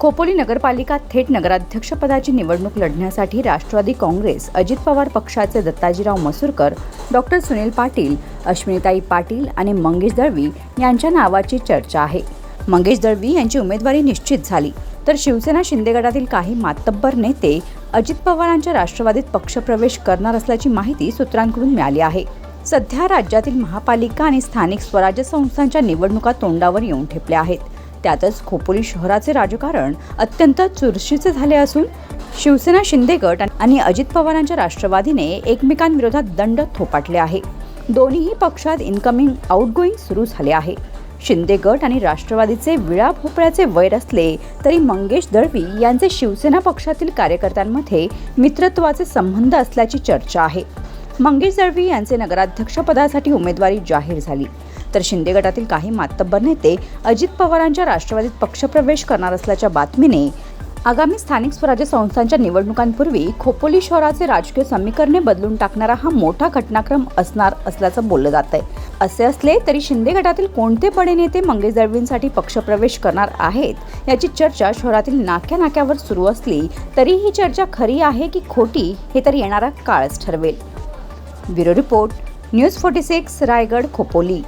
खोपोली नगरपालिका थेट नगराध्यक्षपदाची निवडणूक लढण्यासाठी राष्ट्रवादी काँग्रेस अजित पवार पक्षाचे दत्ताजीराव मसूरकर डॉक्टर सुनील पाटील अश्विनीताई पाटील आणि मंगेश दळवी यांच्या नावाची चर्चा आहे. मंगेश दळवी यांची उमेदवारी निश्चित झाली तर शिवसेना शिंदे गटातील काही मातब्बर नेते अजित पवारांच्या राष्ट्रवादीत पक्षप्रवेश करणार असल्याची माहिती सूत्रांकडून मिळाली आहे. सध्या राज्यातील महापालिका आणि स्थानिक स्वराज्य संस्थांच्या निवडणुका तोंडावर येऊन ठेपल्या आहेत. त्यातच खोपोली शहराचे राजकारण अत्यंत चुरशीचे झाले असून शिवसेना शिंदे गट आणि अजित पवारांच्या राष्ट्रवादीने एकमेकांविरोधात दंड थोपाटले आहे. दोन्हीही पक्षात इनकमिंग आउटगोईंग सुरू झाले आहे. शिंदे गट आणि राष्ट्रवादीचे विळा भोपळ्याचे वैर असले तरी मंगेश दळवी यांचे शिवसेना पक्षातील कार्यकर्त्यांमध्ये मित्रत्वाचे संबंध असल्याची चर्चा आहे. मंगेश दळवी यांचे नगराध्यक्षपदासाठी उमेदवारी जाहीर झाली. तर शिंदे गटातील काही मातब्बर नेते अजित पवारांच्या राष्ट्रवादीत पक्षप्रवेश करणार असल्याच्या बातमीने आगामी स्थानिक स्वराज्य संस्थांच्या निवडणुकांपूर्वी खोपोली शहराचे राजकीय समीकरणे बदलून टाकणारा हा मोठा घटनाक्रम असणार असल्याचं बोललं जात आहे असे असले तरी शिंदे गटातील कोणते बडे नेते मंगेश दळवींसाठी पक्षप्रवेश करणार आहेत याची चर्चा शहरातील नाक्या नाक्यावर सुरू असली तरी ही चर्चा खरी आहे की खोटी हे तर येणारा काळच ठरवेल. Bureau report news forty six Raigad Khopoli.